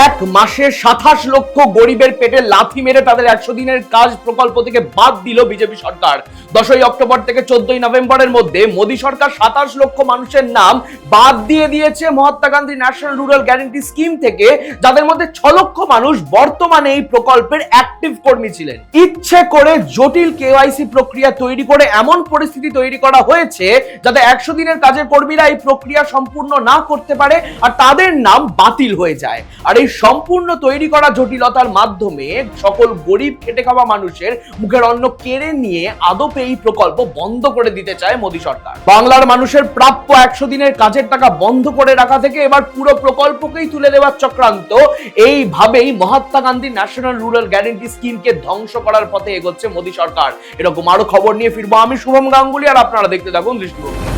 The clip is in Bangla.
এক মাসে সাতাশ লক্ষ গরিবের পেটে লাথি মেরে তাদের একশো দিনের কাজ প্রকল্প থেকে বাদ দিল বিজেপি সরকার। দশই অক্টোবর থেকে চোদ্দই নভেম্বরের মধ্যে মোদী সরকার সাতাশ লক্ষ মানুষের নাম বাদ দিয়ে দিয়েছে Mahatma Gandhi national rural guarantee scheme থেকে, যাদের মধ্যে ছ লক্ষ মানুষ বর্তমানে এই প্রকল্পের অ্যাক্টিভ কর্মী ছিলেন। ইচ্ছে করে জটিল কেওয়াইসি প্রক্রিয়া তৈরি করে এমন পরিস্থিতি তৈরি করা হয়েছে যাতে একশো দিনের কাজের কর্মীরা এই প্রক্রিয়া সম্পূর্ণ না করতে পারে আর তাদের নাম বাতিল হয়ে যায়। আর এই সম্পূর্ণ তৈরি করা জটিলতার মাধ্যমে সকল গরিব খেটে খাওয়া মানুষের মুখের অন্ন কেড়ে নিয়ে আদপে এই প্রকল্প বন্ধ করে দিতে চায় মোদী সরকার। বাংলার মানুষের প্রাপ্য একশো দিনের কাজের টাকা বন্ধ করে রাখা থেকে এবার পুরো প্রকল্পকেই তুলে দেওয়ার চক্রান্ত। এইভাবেই Mahatma Gandhi national rural guarantee স্কিমকে ধ্বংস করার পথে এগোচ্ছে মোদী সরকার। এরকম আরও খবর নিয়ে ফিরবো আমি শুভম গাঙ্গুলি, আর আপনারা দেখতে থাকুন দৃষ্টিভঙ্গি।